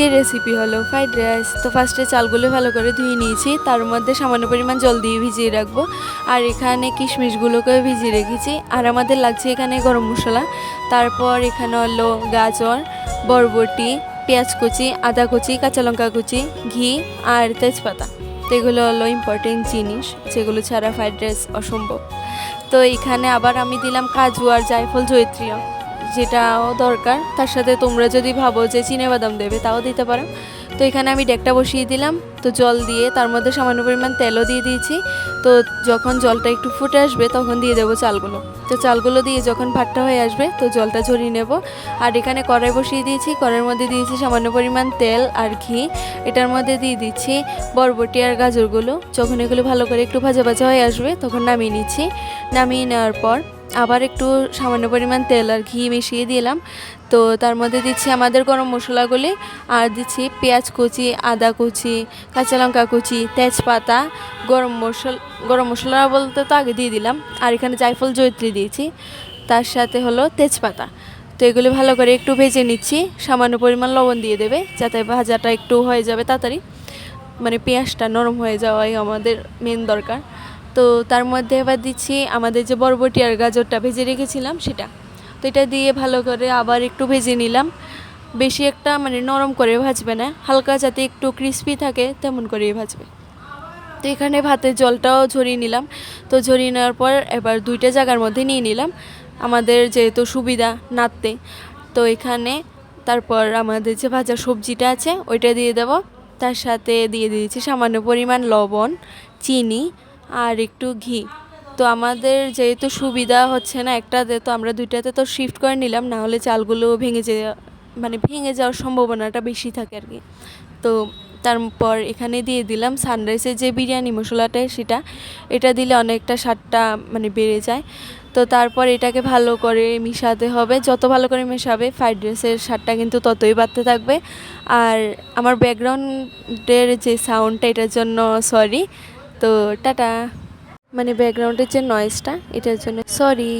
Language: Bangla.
আজকের রেসিপি হলো ফ্রাইড রাইস তো ফার্স্টে চালগুলো ভালো করে ধুয়ে নিয়েছি, তার মধ্যে সামান্য পরিমাণ জল দিয়ে ভিজিয়ে রাখব। আর এখানে কিশমিশগুলোকেও ভিজিয়ে রেখেছি। আর আমাদের লাগছে এখানে গরম মশলা। তারপর এখানে হলো গাজর, বরবটি, পেঁয়াজ কুচি, আদা কুচি, কাঁচা লঙ্কা কুচি, ঘি আর তেজপাতা। তো এগুলো হলো ইম্পর্টেন্ট জিনিস, যেগুলো ছাড়া ফ্রাইড রাইস অসম্ভব। তো এখানে আবার আমি দিলাম কাজু আর জায়ফল জৈত্রীয় যেটাও দরকার, তার সাথে তোমরা যদি ভাবো যে বাদাম দেবে, তাও দিতে পারো। তো এখানে আমি ডেকটা বসিয়ে দিলাম। তো জল দিয়ে তার মধ্যে সামান্য পরিমাণ তেলও দিয়ে দিয়েছি। তো যখন জলটা একটু ফুটে আসবে, তখন দিয়ে দেবো চালগুলো। তো চালগুলো দিয়ে যখন ভাতটা হয়ে আসবে, তো জলটা ঝরিয়ে নেব। আর এখানে কড়াই বসিয়ে দিয়েছি। কড়াইয়ের মধ্যে দিয়েছি সামান্য পরিমাণ তেল আর ঘি। এটার মধ্যে দিয়ে দিচ্ছি বরবটি আর গাজরগুলো। যখন এগুলো ভালো করে একটু ভাজা ভাজা হয়ে আসবে, তখন নামিয়ে নিচ্ছি। নামিয়ে নেওয়ার পর আবার একটু সামান্য পরিমাণ তেল আর ঘি মিশিয়ে দিলাম। তো তার মধ্যে দিচ্ছি আমাদের গরম মশলাগুলি, আর দিচ্ছি পেঁয়াজ কুচি, আদা কুচি, কাঁচা লঙ্কা কুচি, তেজপাতা, গরম মশলা গরম মশলা বলতে তো আগে দিয়ে দিলাম, আর এখানে জায়ফল জৈত্রী দিয়েছি। তার সাথে হলো তেজপাতা। তো এগুলি ভালো করে একটু ভেজে নিচ্ছি, সামান্য পরিমাণ লবণ দিয়ে দেবে, যাতে ভাজাটা একটু হয়ে যাবে তাড়াতাড়ি। মানে পেঁয়াজটা নরম হয়ে যাওয়াই আমাদের মেন দরকার। তো তার মধ্যে এবার দিচ্ছি আমাদের যে বরবটি আর গাজরটা ভেজে রেখেছিলাম সেটা। তো এটা দিয়ে ভালো করে আবার একটু ভেজে নিলাম। বেশি একটা মানে নরম করে ভাজবে না, হালকা যাতে একটু ক্রিস্পি থাকে তেমন করেই ভাজবে। তো এখানে ভাতের জলটাও ঝরিয়ে নিলাম। তো ঝরিয়ে নেওয়ার পর এবার দুইটা জায়গার মধ্যে নিয়ে নিলাম। আমাদের যেহেতু সুবিধা নাড়তে, তো এখানে তারপর আমাদের যে ভাজা সবজিটা আছে ওইটা দিয়ে দেবো। তার সাথে দিয়ে দিয়েছি সামান্য পরিমাণ লবণ, চিনি আর একটু ঘি। তো আমাদের যেহেতু সুবিধা হচ্ছে না একটাতে, তো আমরা দুইটাতে তো শিফট করে নিলাম, না হলে চালগুলো ভেঙে যে মানে ভেঙে যাওয়ার সম্ভাবনাটা বেশি থাকে আর কি। তো তারপর এখানে দিয়ে দিলাম সানরাইসের যে বিরিয়ানি মশলাটা সেটা, এটা দিলে অনেকটা স্বাদটা মানে বেড়ে যায়। তো তারপর এটাকে ভালো করে মিশাতে হবে, যত ভালো করে মেশাবে ফ্রাইড রাইসের স্বাদটা কিন্তু ততই বাড়তে থাকবে। আর আমার ব্যাকগ্রাউন্ডের যে সাউন্ডটা এটার জন্য সরি তো টাটা। মানে ব্যাকগ্রাউন্ডের যে নয়েজটা এটার জন্য সরি